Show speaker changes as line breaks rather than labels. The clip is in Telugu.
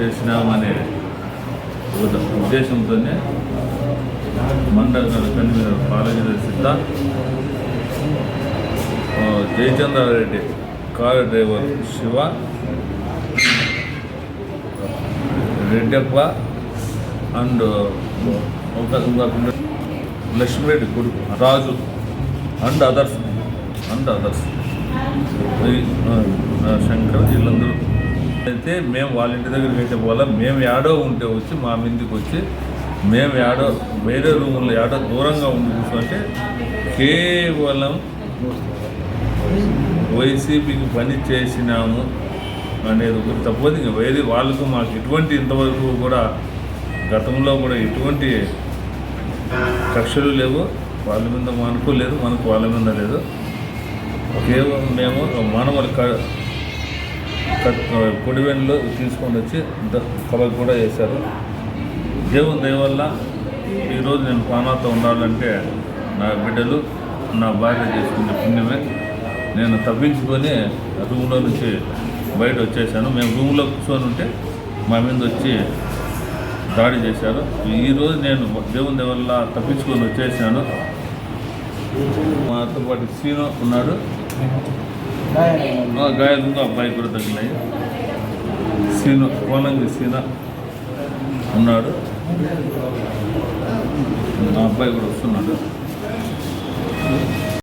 చేసినామనే ఒక ఉద్దేశంతోనే మండల కన్వీనర్ పాలగిరి సిద్ధ. Jayachandra Reddy car driver Shiva Reddappa and అవకాశం కాకుండా లక్ష్మీరెడ్డి కొడుకు Raju and others and others Shankar వీళ్ళందరూ అయితే మేము వాళ్ళ ఇంటి దగ్గరికి అయితే పోవాలా మేము యాడో ఉంటే వచ్చి మా మీదకి వచ్చి మేము యాడో వేరే రూముల్లో యాడో దూరంగా ఉండి కూర్చుంటే కేవలం వైసీపీకి పని చేసినాము అనేది ఒకటి తప్పదు. ఇంకా వేరే వాళ్ళకు మాకు ఎటువంటి ఇంతవరకు కూడా గతంలో కూడా ఎటువంటి కక్షలు లేవు. వాళ్ళ మీద మనకు లేదు మనకు వాళ్ళ మీద లేదు. కేవలం మేము మానవుల క- తీసుకొని వచ్చి ద- కూడా వేశారు. దేవుని దయవల్ల ఈరోజు నేను ప్రాణాలతో ఉండాలంటే నా బిడ్డలు నా భార్య చేసుకునే పుణ్యమే. నేను తప్పించుకొని రూమ్లో నుంచి బయట వచ్చేసాను. మేము రూమ్లో కూర్చొని ఉంటే మా మీద వచ్చి దాడి చేశారు. ఈరోజు నేను దేవుని దయ వల్ల తప్పించుకొని వచ్చేసాను. మాతో పాటు సీను ఉన్నాడు. గాయాలు ఉందో అబ్బాయి కూడా తగిలినాయి సీను కోనంగి సీన ఉన్నాడు. ఆ అబ్బాయి కూడా వస్తున్నాడు.